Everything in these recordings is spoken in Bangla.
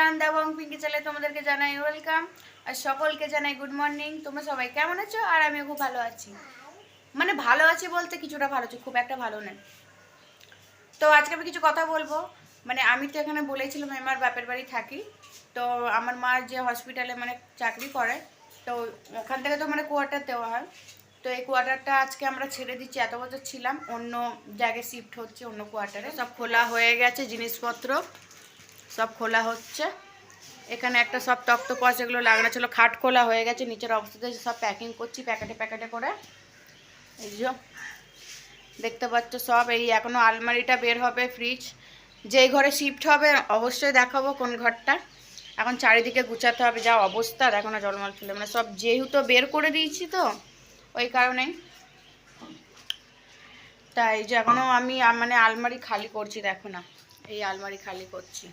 এভরিওয়ান দেবং পিঙ্কি চ্যানেলে তোমাদেরকে জানাই ওয়েলকাম আর সকলকে জানাই গুড মর্নিং তোমরা সবাই কেমন আছো? আর আমিও খুব ভালো আছি। মানে ভালো আছি বলতে কিছুটা ভালো আছি, খুব একটা ভালো নেই তো আজকে আমি কিছু কথা বলব। মানে আমি তো এখানে বলেছিলাম, আমি আমার বাপের বাড়ি থাকি। তো আমার মা যে হসপিটালে মানে চাকরি করে, তো ওখান থেকে তো মানে কোয়ার্টার দেওয়া হয়। তো এই কোয়ার্টারটা আজকে আমরা ছেড়ে দিচ্ছি, এত বছর ছিলাম। অন্য জায়গায় শিফট হচ্ছে, অন্য কোয়ার্টারে সব খোলা হয়ে গেছে, জিনিসপত্র। সব খোলা হচ্ছে। এখানে একটা সব তক্ত পয়স এগুলো লাগানো ছিল, খাট খোলা হয়ে গেছে, নিচের অবস্থাতে সব প্যাকিং করছি, প্যাকেটে প্যাকেটে করে। এই যে দেখতে পাচ্ছ সব, এই এখনও আলমারিটা বের হবে ফ্রিজ যেই ঘরে শিফট হবে, অবশ্যই দেখাবো কোন ঘরটা। এখন চারিদিকে গুছাতে হবে, যা অবস্থা, দেখো না জলমল ফেলে। মানে সব যেহেতু বের করে দিয়েছি তো, ওই কারণেই। তাই যে এখনও আমি মানে আলমারি খালি করছি, দেখো না, এই আলমারি খালি করছি।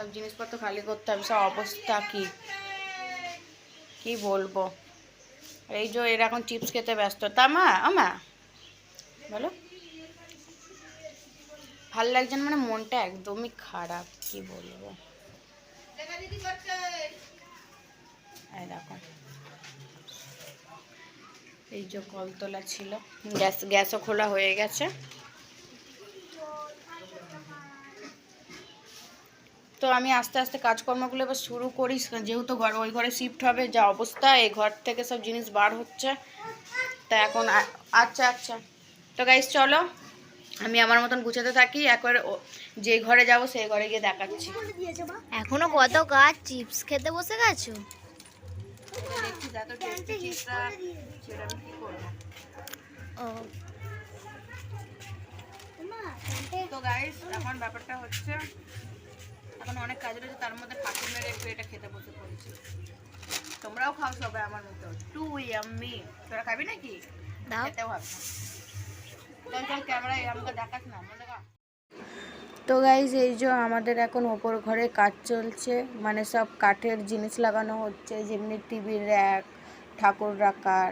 সব জিনিসপত্র খালি করতে হবে, সব অবস্থা কি? কি বলব? এই যে এরা এখন চিপস খেতে ব্যস্ত। তা মা আমা বলো। ভালো লাগছে না মানে মনটা একদমই খারাপ, কি বলব? এই যে কলতলা ছিল, গ্যাস, গ্যাসও খোলা হয়ে গেছে। তো আমি আস্তে আস্তে কাজকর্মগুলো এবার শুরু করি। যেহেতু ঘর ওই ঘরে শিফট হবে যা অবস্থা এই ঘর থেকে সব জিনিস বার হচ্ছে। তা এখন আচ্ছা আচ্ছা। তো গাইস চলো। আমি আমার মতন গুছাতে থাকি। একবার যে ঘরে যাব সেই ঘরে গিয়ে দেখাচ্ছি। এখনও কত কাজ চিপস খেতে বসে গেছো? তো গাইস এখন ব্যাপারটা হচ্ছে এখন অনেক কাজ রয়েছে তার মধ্যে ফাঁকি মেরে একটু এটা খেতে বসে পড়েছি। তোমরাও খাও সবাই আমার মতো। Too yummy. তোরা খাবি নাকি? খেতেও হবে চল চল ক্যামেরায় আমাকে দেখাস না মনে তো গাইজ এই যে আমাদের এখন ওপর ঘরে কাজ চলছে মানে সব কাঠের জিনিস লাগানো হচ্ছে যেমনি টিভির র্যাক ঠাকুর রাখার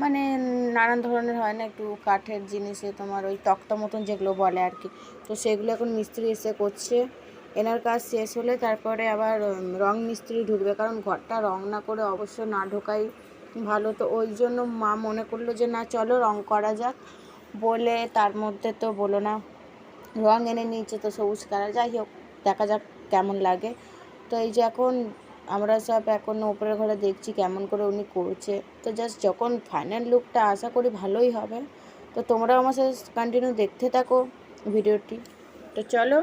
মানে নানান ধরনের হয় না একটু কাঠের জিনিসে তোমার ওই তক্তা মতন যেগুলো বলে আর কি। তো সেগুলো এখন মিস্ত্রি এসে করছে। এনার কাজ শেষ হলে তারপরে আবার রং মিস্ত্রি ঢুকবে। কারণ ঘরটা রং না করে অবশ্য না ঢোকাই ভালো। তো ওই জন্য মা মনে করল যে, না, চলো রং করা যাক। বলে তার মধ্যে তো বলো না, রং এনে নিয়েছে তো সবুজ কালার। যাই হোক, দেখা যাক কেমন লাগে। তো এই যে এখন আমরা সব এখন ওপরের ঘরে দেখছি কেমন করে উনি করছে। তো জাস্ট যখন ফাইনাল লুকটা আশা করি ভালোই হবে। তো তোমরাও আমার সাথে কন্টিনিউ দেখতে থাকো ভিডিওটি। তো চলো।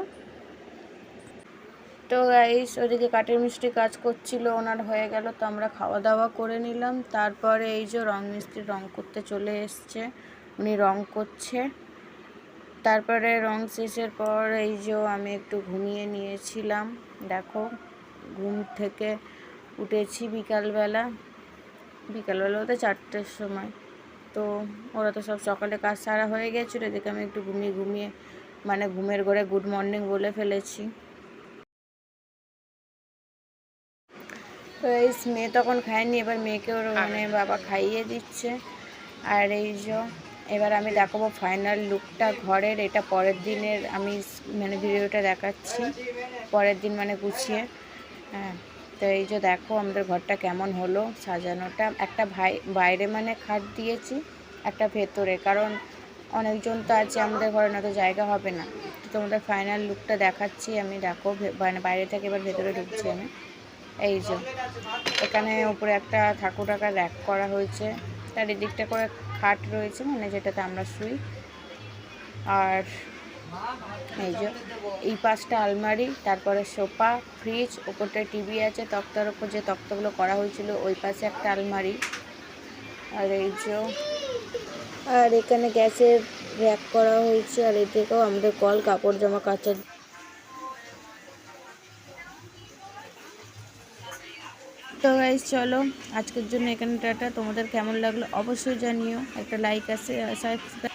তো গাইস ওদিকে কাঠের মিষ্টি কাজ করছিল, ওনার হয়ে গেল, তো আমরা খাওয়া দাওয়া করে নিলাম। তারপরে এই যে রং মিস্ত্রি রং করতে চলে এসছে, উনি রং করছে। তারপরে রং শেষের পর এই যে আমি একটু ঘুমিয়ে নিয়েছিলাম। দেখো, ঘুম থেকে উঠেছি বিকালবেলা। বিকালবেলা বলতে চারটের সময়। তো ওরা তো সব সকালে কাজ সারা হয়ে গেছিল, এদিকে আমি একটু ঘুমিয়ে ঘুমিয়ে মানে ঘুমের ঘরে গুড মর্নিং বলে ফেলেছি। তো এই মেয়ে তখন খায়নি এবার মেয়েকে ওর মানে বাবা খাইয়ে দিচ্ছে। আর এই যে এবার আমি দেখাবো ফাইনাল লুকটা ঘরের এটা পরের দিনের আমি মানে ভিডিওটা দেখাচ্ছি। পরের দিন মানে গুছিয়ে। হ্যাঁ তো এই যে দেখো আমাদের ঘরটা কেমন হলো সাজানোটা। একটা ভাই বাইরে মানে খাট দিয়েছি একটা ভেতরে। কারণ অনেকজন তো আছে আমাদের ঘরে না তো জায়গা হবে না। তো তোমাদের ফাইনাল লুকটা দেখাচ্ছি আমি দেখো মানে বাইরে থেকে এবার ভেতরে ঢুকছি আমি। এই যে, এখানে উপরে একটা ঠাকুর রাখার র্যাক করা হয়েছে। তার এদিকটা করে খাট রয়েছে মানে যেটাতে আমরা শুই। আর এই যে, এই পাশটা আলমারি, তারপরে সোফা ফ্রিজ ওপরটা টিভি আছে, তক্তার ওপর যে তক্তাগুলো করা হয়েছিল, ওই পাশে একটা আলমারি। আর এই যে, আর এখানে গ্যাসের র্যাক করা হয়েছে, আর এদিকেও আমাদের কল কাপড় জামা কাচার তো গাইজ চলো, আজকের জন্য এখানে টাটা। তোমাদের কেমন লাগল অবশ্যই জানিও। একটা লাইক আছে সাবস্ক্রাইব